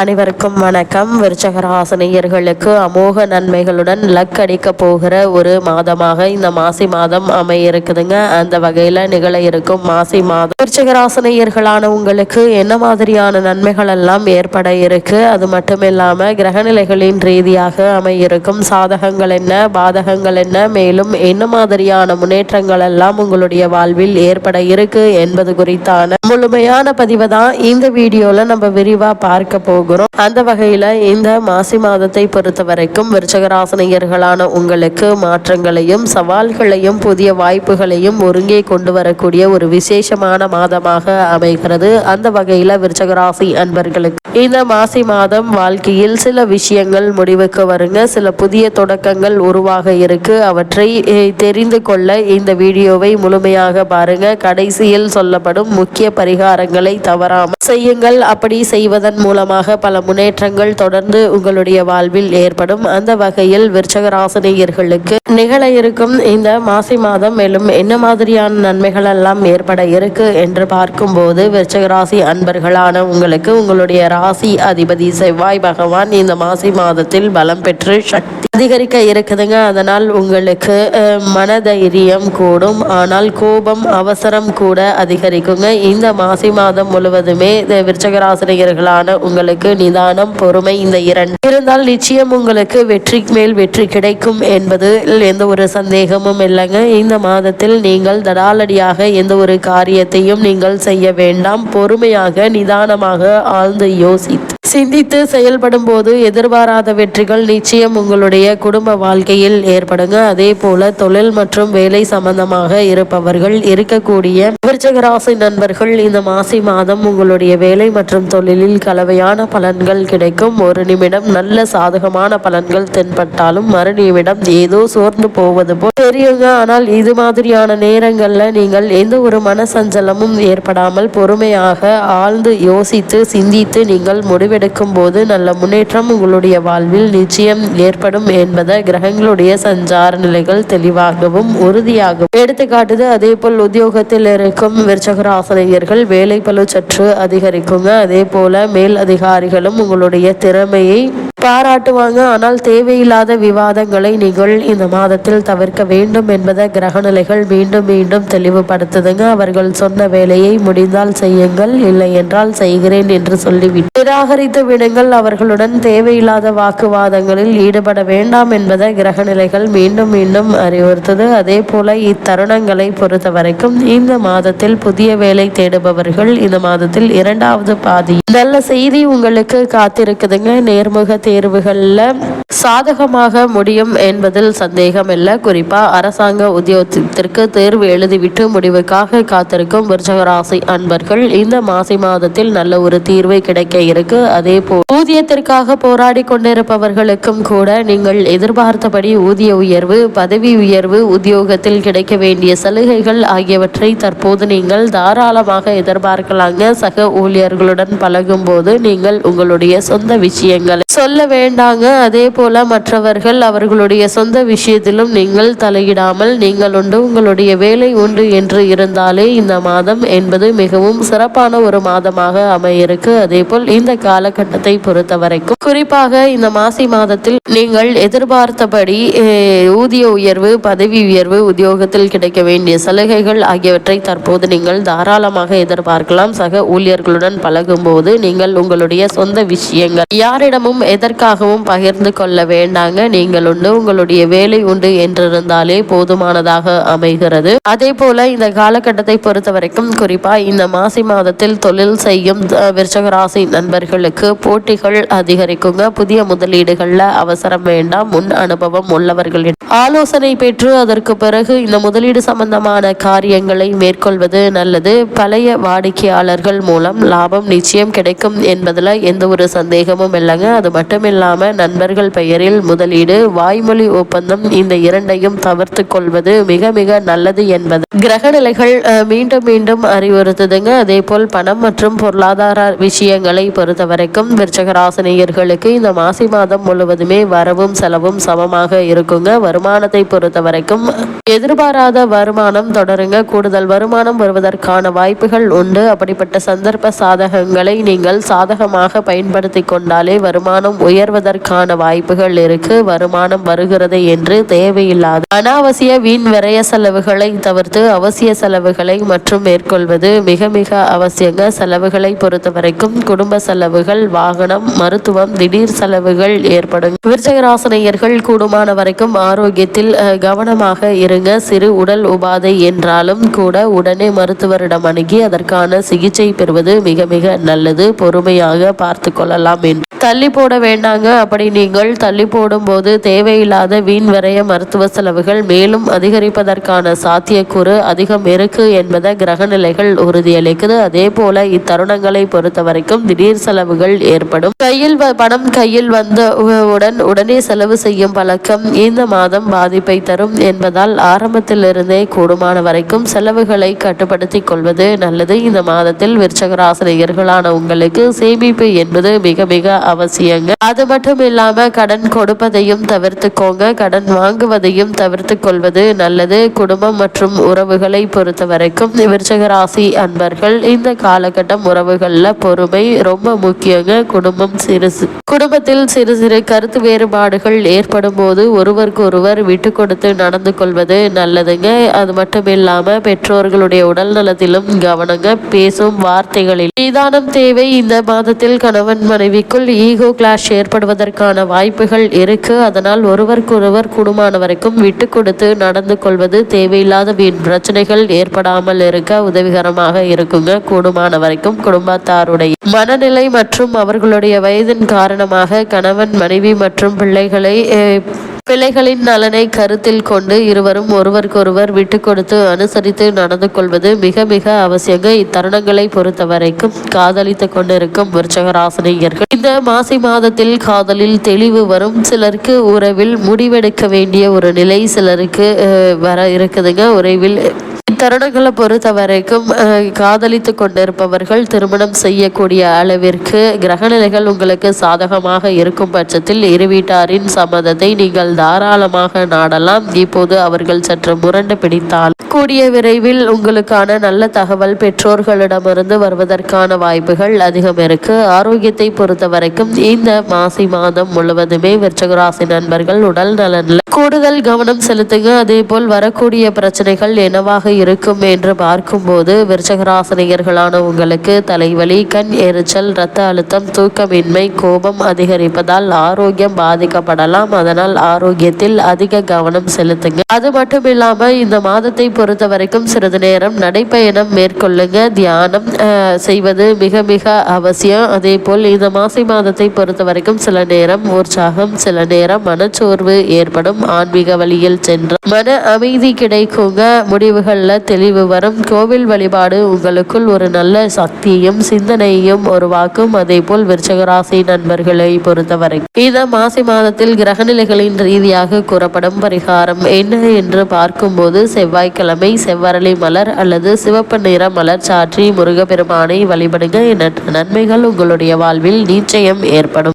அனைவருக்கும் வணக்கம். விருச்சகராசனியர்களுக்கு அமோக நன்மைகளுடன் லக் அடிக்க போகிற ஒரு மாதமாக இந்த மாசி மாதம் அமைய இருக்குதுங்க அந்த வகையில் நிகழ இருக்கும் மாசி மாதம். விருச்சகராசனியர்களான உங்களுக்கு என்ன மாதிரியான நன்மைகள் எல்லாம் ஏற்பட இருக்கு? அது மட்டும் இல்லாமல் கிரகநிலைகளின் ரீதியாக அமையிருக்கும் சாதகங்கள் என்ன? பாதகங்கள் என்ன? மேலும் என்ன மாதிரியான முன்னேற்றங்கள் எல்லாம் உங்களுடைய வாழ்வில் ஏற்பட இருக்கு என்பது குறித்தான முழுமையான பதிவை தான் இந்த வீடியோவில் நம்ம விரிவாக பார்க்க போகிறோம் அந்த வகையில இந்த மாசி மாதத்தை பொறுத்த வரைக்கும் விருச்சகராசனியர்களான உங்களுக்கு மாற்றங்களையும் சவால்களையும் புதிய வாய்ப்புகளையும் ஒருங்கே கொண்டு வரக்கூடிய ஒரு விசேஷமான மாதமாக அமைகிறது. அந்த வகையில விருச்சகராசி அன்பர்களுக்கு இந்த மாசி மாதம் வாழ்க்கையில் சில விஷயங்கள் முடிவுக்கு வருங்க. சில புதிய தொடக்கங்கள் உருவாக இருக்கு. அவற்றை தெரிந்து கொள்ள இந்த வீடியோவை முழுமையாக பாருங்க. கடைசியில் சொல்லப்படும் முக்கிய பரிகாரங்களை தவறாமல் செய்யுங்கள். அப்படி செய்வதன் மூலமாக பல முன்னேற்றங்கள் தொடர்ந்து உங்களுடைய வாழ்வில் ஏற்படும். அந்த வகையில் விருச்சகராசினியர்களுக்கு நிகழ இருக்கும் இந்த மாசி மாதம் மேலும் என்ன மாதிரியான நன்மைகள் எல்லாம் ஏற்பட இருக்கு என்று பார்க்கும்போது விருச்சகராசி அன்பர்களான உங்களுக்கு உங்களுடைய ராசி அதிபதி செவ்வாய் பகவான் இந்த மாசி மாதத்தில் பலம் பெற்று சக்தி அதிகரிக்க இருக்குதுங்க. அதனால் உங்களுக்கு மனதைரியம் கூடும். ஆனால் கோபம் அவசரம் கூட அதிகரிக்குங்க. இந்த மாசி மாதம் முழுவதுமே இந்த உங்களுக்கு உங்களுக்கு நிதானம் பொறுமை இந்த இரண்டு இருந்தால் நிச்சயம் உங்களுக்கு வெற்றி மேல் வெற்றி கிடைக்கும் என்பதில் எந்த ஒரு சந்தேகமும் இல்லைங்க. இந்த மாதத்தில் நீங்கள் தடாலடியாக எந்த ஒரு காரியத்தையும் நீங்கள் செய்ய வேண்டாம். பொறுமையாக நிதானமாக ஆழ்ந்து யோசித்து சிந்தித்து செயல்படும் போது எதிர்பாராத வெற்றிகள் நிச்சயம் உங்களுடைய குடும்ப வாழ்க்கையில் ஏற்படுங்க. அதே போல தொழில் மற்றும் வேலை சம்பந்தமாக இருப்பவர்கள் இருக்கக்கூடிய விருச்சகராசி நண்பர்கள் இந்த மாசி மாதம் உங்களுடைய வேலை மற்றும் தொழிலில் கலவையான பலன்கள் கிடைக்கும். ஒரு நிமிடம் நல்ல சாதகமான பலன்கள் தென்பட்டாலும் மறு நிமிடம் ஏதோ சோர்ந்து போவது போல் தெரியுங்க. ஆனால் இது மாதிரியான நேரங்கள்ல நீங்கள் எந்த ஒரு மனசஞ்சலமும் ஏற்படாமல் பொறுமையாக ஆழ்ந்து யோசித்து சிந்தித்து நீங்கள் முடிவு முடிவெடுக்கும் போது நல்ல முன்னேற்றம் உங்களுடைய வாழ்வில் நிச்சயம் ஏற்படும் என்பதை கிரகங்களுடைய சஞ்சார நிலைகள் தெளிவாகவும் உறுதியாகவும் எடுத்துக்காட்டுது. அதே போல் உத்தியோகத்தில் இருக்கும் விருச்சகராசனையர்கள் வேலை பளு சற்று அதிகரிக்குங்க. அதே போல மேல் அதிகாரிகளும் உங்களுடைய திறமையை பாராட்டுவாங்க. ஆனால் தேவையில்லாத விவாதங்களை நீங்கள் இந்த மாதத்தில் தவிர்க்க வேண்டும் என்பதை கிரகநிலைகள் மீண்டும் மீண்டும் தெளிவுபடுத்துதுங்க. அவர்கள் சொன்ன வேலையை முடிந்தால் செய்யுங்கள். இல்லை என்றால் செய்கிறேன் என்று சொல்லிவிட்டு நிராகரித்து விடுங்கள். அவர்களுடன் தேவையில்லாத வாக்குவாதங்களில் ஈடுபட வேண்டாம் என்பதை கிரகநிலைகள் மீண்டும் மீண்டும் அறிவுறுத்தது. அதே போல இத்தருணங்களை பொறுத்த வரைக்கும் இந்த மாதத்தில் புதிய வேலை தேடுபவர்கள் இந்த மாதத்தில் இரண்டாவது பாதி. நல்ல செய்தி உங்களுக்கு காத்திருக்குதுங்க. நேர்முக தேர்வுகளில் சாதகமாக முடியும் என்பதில் சந்தேகம் இல்லை. குறிப்பா அரசாங்க உத்தியோகத்திற்கு தேர்வு எழுதிவிட்டு முடிவுக்காக காத்திருக்கும் விருச்சகராசி அன்பர்கள் இந்த மாசி மாதத்தில் நல்ல ஒரு தீர்வு கிடைக்க இருக்கு. அதே போல் ஊதியத்திற்காக போராடி கொண்டிருப்பவர்களுக்கும் கூட நீங்கள் எதிர்பார்த்தபடி ஊதிய உயர்வு பதவி உயர்வு உத்தியோகத்தில் கிடைக்க வேண்டிய சலுகைகள் ஆகியவற்றை தற்போது நீங்கள் தாராளமாக எதிர்பார்க்கலாங்க. சக ஊழியர்களுடன் பழகும் போது நீங்கள் உங்களுடைய சொந்த விஷயங்களை சொல்ல வேண்டாங்க. அதே போல மற்றவர்கள் அவர்களுடைய சொந்த விஷயத்திலும் நீங்கள் தலையிடாமல் நீங்கள் உண்டு. உங்களுடைய வேலை உண்டு என்று இருந்தாலே இந்த மாதம் என்பது மிகவும் சிறப்பான ஒரு மாதமாக அமையிருக்கு. அதே போல் இந்த காலகட்டத்தை பொறுத்த வரைக்கும் குறிப்பாக இந்த மாசி மாதத்தில் நீங்கள் எதிர்பார்த்தபடி ஊதிய உயர்வு பதவி உயர்வு உத்தியோகத்தில் கிடைக்க வேண்டிய சலுகைகள் ஆகியவற்றை தற்போது நீங்கள் தாராளமாக எதிர்பார்க்கலாம். சக ஊழியர்களுடன் பழகும்போது நீங்கள் உங்களுடைய சொந்த விஷயங்கள் யாரிடமும் எதற்காகவும் பகிர்ந்து கொள்ள வேண்டாங்க. நீங்கள் உண்டு உங்களுடைய வேலை உண்டு என்றிருந்தாலே போதுமானதாக அமைகிறது. அதே போல இந்த காலகட்டத்தை பொறுத்த வரைக்கும் குறிப்பா இந்த மாசி மாதத்தில் தொழில் செய்யும் விருச்சகராசி விருச்சக ராசி நண்பர்களுக்கு போட்டிகள் அதிகரிக்குங்க. புதிய முதலீடுகள்ல அவசரம் வேண்டாம். முன் அனுபவம் உள்ளவர்களின் ஆலோசனை பெற்று அதற்கு பிறகு இந்த முதலீடு சம்பந்தமான காரியங்களை மேற்கொள்வது நல்லது. பழைய வாடிக்கையாளர்கள் மூலம் லாபம் நிச்சயம் கிடைக்கும் என்பதுல எந்த ஒரு சந்தேகமும் இல்லைங்க. அது மட்டும் மட்டுமில்லாம நண்பர்கள் பெயரில் முதலீடு வாய்மொழி ஒப்பந்தம் இந்த இரண்டையும் தவிர்த்து கொள்வது மிக மிக நல்லது என்பது. கிரக நிலைகள் மீண்டும் மீண்டும் அறிவுறுத்துதுங்க. அதே போல் பணம் மற்றும் பொருளாதார விஷயங்களை பொறுத்த வரைக்கும் விருச்சகராசினியர்களுக்கு இந்த மாசி மாதம் முழுவதுமே வரவும் செலவும் சமமாக இருக்குங்க. வருமானத்தை பொறுத்த வரைக்கும் எதிர்பாராத வருமானம் தொடருங்க. கூடுதல் வருமானம் வருவதற்கான வாய்ப்புகள் உண்டு. அப்படிப்பட்ட சந்தர்ப்ப சாதகங்களை நீங்கள் சாதகமாக பயன்படுத்தி கொண்டாலே வருமானம் உயர்வதற்கான வாய்ப்புகள் இருக்கு வருமானம் வருகிறது என்று தேவையில்லாத அனாவசிய வீண் விரய செலவுகளை தவிர்த்து அவசிய செலவுகளை மற்றும் மேற்கொள்வது மிக மிக அவசியங்க. செலவுகளை பொறுத்த வரைக்கும் குடும்ப செலவுகள் வாகனம் மருத்துவம் திடீர் செலவுகள் ஏற்படும். விருச்சகராசனையர்கள் கூடுமான வரைக்கும் ஆரோக்கியத்தில் அஹ், கவனமாக இருங்க. சிறு உடல் உபாதை என்றாலும் கூட உடனே மருத்துவரிடம் அணுகி அதற்கான சிகிச்சை பெறுவது மிக மிக நல்லது. பொறுமையாக பார்த்து கொள்ளலாம் என்று. தள்ளி போட வேண்டாங்க. அப்படி நீங்கள் தள்ளி போடும்போது தேவையில்லாத வீண் வரைய மருத்துவ செலவுகள் மேலும் அதிகரிப்பதற்கான சாத்தியக்கூறு அதிகம் இருக்கு என்பதை கிரகநிலைகள் உறுதியளிக்குது. அதே போல இத்தருணங்களை பொறுத்த வரைக்கும் திடீர் செலவுகள் ஏற்படும். கையில் வ- பணம் கையில் வந்த உடன் உடனே செலவு செய்யும் பழக்கம் இந்த மாதம் பாதிப்பை தரும் என்பதால் ஆரம்பத்திலிருந்தே கூடுமான வரைக்கும் செலவுகளை கட்டுப்படுத்திக் கொள்வது நல்லது. இந்த மாதத்தில் விருச்சகராசிரியர்களான உங்களுக்கு சேமிப்பு என்பது மிக மிக அவசியங்க. அது மட்டும் இல்லாம கடன் கொடுப்பதையும் தவிர்த்துக்கோங்க. கடன் வாங்குவதையும் தவிர்த்து கொள்வது நல்லது. குடும்பம் மற்றும் உறவுகளை பொறுத்த வரைக்கும் விருச்சகராசி அன்பர்கள் இந்த காலகட்டம் உறவுகளில் பொறுமை ரொம்ப முக்கியங்க. குடும்பம் சிறு குடும்பத்தில் சிறு சிறு கருத்து வேறுபாடுகள் ஏற்படும் போது ஒருவருக்கு ஒருவர் விட்டு கொடுத்து நடந்து கொள்வது நல்லதுங்க. அது மட்டும் இல்லாமல் பெற்றோர்களுடைய உடல் நலத்திலும் கவனங்க. பேசும் வார்த்தைகளில் நிதானம் தேவை. இந்த மாதத்தில் கணவன் மனைவிக்குள் ஈகோ கிளாஷ் ஏற்படுவதற்கான வாய்ப்புகள் இருக்கு. அதனால் ஒருவருக்கொருவர் கூடுமான வரைக்கும் விட்டு கொடுத்து நடந்து கொள்வது தேவையில்லாத வீண் பிரச்சனைகள் ஏற்படாமல் இருக்க உதவிகரமாக இருக்குங்க. கூடுமான வரைக்கும் குடும்பத்தாருடைய மனநிலை மற்றும் அவர்களுடைய வயதின் காரணமாக கணவன் மனைவி மற்றும் பிள்ளைகளை பிள்ளைகளின் நலனை கருத்தில் கொண்டு இருவரும் ஒருவருக்கொருவர் விட்டு கொடுத்து அனுசரித்து நடந்து கொள்வது மிக மிக அவசியங்க. இத்தருணங்களை பொறுத்த வரைக்கும் காதலித்து கொண்டிருக்கும் விருச்சகராசினியர்கள். இந்த மாசி மாதத்தில் காதலில் தெளிவு வரும். சிலருக்கு உறவில் முடிவெடுக்க வேண்டிய ஒரு நிலை சிலருக்கு வர இருக்குதுங்க. உறவில் இத்தருணங்களை பொறுத்த வரைக்கும் காதலித்து கொண்டிருப்பவர்கள் திருமணம் செய்யக்கூடிய அளவிற்கு கிரகநிலைகள் உங்களுக்கு சாதகமாக இருக்கும் பட்சத்தில் இரு வீட்டாரின் சம்மதத்தை நீங்கள் தாராளமாக நாடலாம். இப்போது அவர்கள் சற்று முரண்டு பிடித்தால். கூடிய விரைவில் உங்களுக்கான நல்ல தகவல் பெற்றோர்களிடமிருந்து வருவதற்கான வாய்ப்புகள் அதிகம் இருக்கு. ஆரோக்கியத்தை பொறுத்த வரைக்கும் இந்த மாசி மாதம் முழுவதுமே விருச்சகராசி நண்பர்கள் உடல் நலனில் கூடுதல் கவனம் செலுத்துங்க. அதே போல் வரக்கூடிய பிரச்சனைகள் என்னவாக இருக்கும் என்று பார்க்கும்போது விருச்சகராசினியர்களான உங்களுக்கு தலைவலி கண் எரிச்சல் இரத்த அழுத்தம் தூக்கமின்மை கோபம் அதிகரிப்பதால் ஆரோக்கியம் பாதிக்கப்படலாம். அதனால் ஆரோக்கியத்தில் அதிக கவனம் செலுத்துங்க. அது மட்டும் இல்லாம இந்த மாதத்தை பொறுத்த வரைக்கும் சிறிது நேரம் நடைப்பயணம் மேற்கொள்ளுங்க. தியானம் செய்வது மிக மிக அவசியம். அதே போல் இந்த மாசி மாதத்தை பொறுத்த வரைக்கும் சில நேரம் உற்சாகம் சில நேரம் மனச்சோர்வு ஏற்படும். ஆன்மீக வழியில் சென்று மன அமைதி கிடைக்குங்க. முடிவுகள்ல தெளிவு வரும். கோவில் வழிபாடு உங்களுக்குள் ஒரு நல்ல சக்தியையும் சிந்தனையும் உருவாக்கும். அதே போல் விருச்சகராசி நண்பர்களை பொறுத்தவரை இந்த மாசி மாதத்தில் கிரகநிலைகளின் ரீதியாக கூறப்படும் பரிகாரம் என்ன என்று பார்க்கும்போது செவ்வாய்க்கிழமை செவ்வரளி மலர் அல்லது சிவப்பு நிற மலர் சாற்றி முருகப்பெருமானை வழிபடுங்க. என நன்மைகள் உங்களுடைய வாழ்வில் நிச்சயம் ஏற்படும்.